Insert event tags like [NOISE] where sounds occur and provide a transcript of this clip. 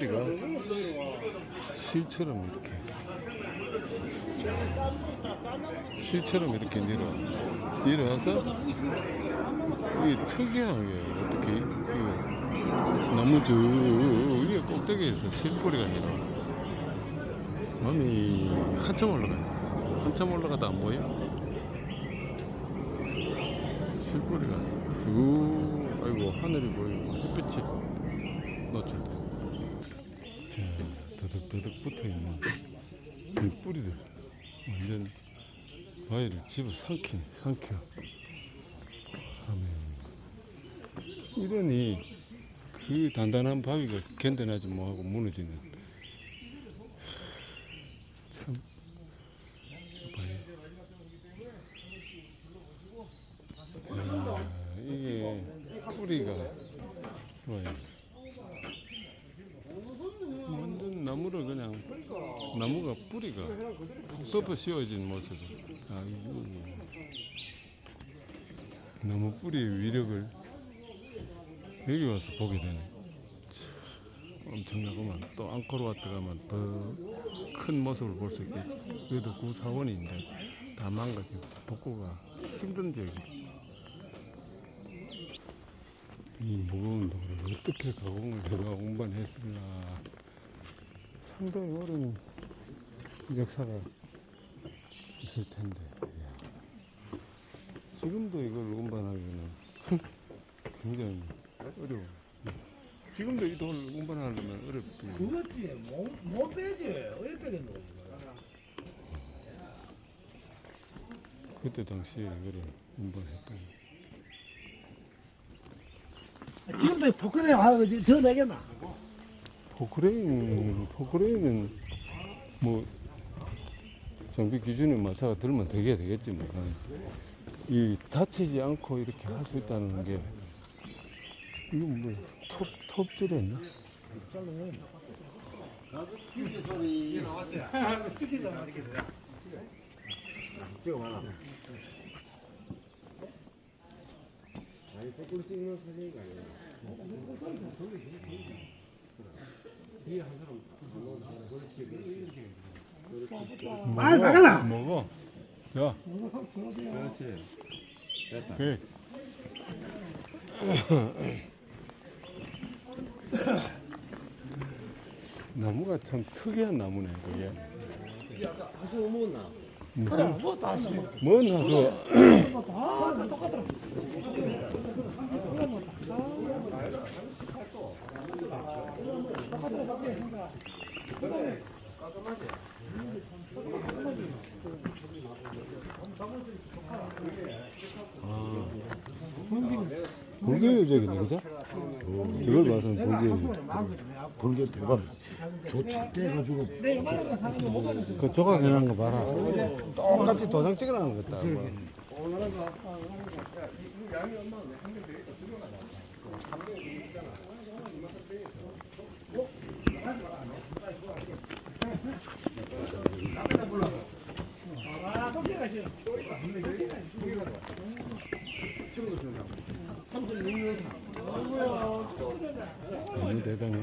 뿌리가 실처럼 이렇게. 실처럼 이렇게 내려 내려와서 이게 특이하게 어떻게 이게 너무 저 위에 꼭대기에서 실뿌리가 내려 몸이 한참 올라가요. 한참 올라가다 안 보여? 실뿌리가 쭉 아이고 하늘이 보이고 햇빛이 노출돼 자 더덕더덕 붙어있는 이 뿌리들 완전 바위를 집어 삼키네 삼켜. 하면 이러니 그 단단한 바위가 견뎌내지 못하고 무너지는. 참 봐요. 아, 이게 뿌리가 좋아요 완전 나무를 그냥 나무가 뿌리가 덮어 씌워진 모습을 아이고 나무 뿌리의 위력을 여기 와서 보게 되네. 참, 엄청나구만. 또 앙코르 와트 가면 더 큰 모습을 볼 수 있겠지. 그래도 구사원인데 다 망가지고 복구가 힘든 지역이 이 무거운 돌을 어떻게 가공을 해가 운반했을까 상당히 오랜 역사가 있을 텐데 이야. 지금도 이걸 운반하기는 [LAUGHS] 굉장히 어려워 지금도 이 돌 운반하려면 어렵지 그것지 못, 못 빼지? 어디 빼겠노 이거? 그때 당시에 이거를 운반했던 지금도 포크레인 하고 더 내겠나 포크레인 포크레인은 뭐 정비 기준에 맞춰 들면 되게 되겠지만 이 다치지 않고 이렇게 할 수 있다는 게 이건 뭐 톱 톱질했나? 말 막아라. 먹어. 자. 그렇지. 됐다. 오케이. 나무가 참 특이한 나무네, 그게. 하수 먹었나? 무슨, 뭐 다시 뭔 하수, 다 똑같더라 불교유적이네, 그죠? 저걸 봐서는. 불교 대박 조차 떼가지고 그 조각 해놓은 거 봐라. 똑같이 도장 찍어놓은 것 같다. 아 똑같이 가시 너무 대단해.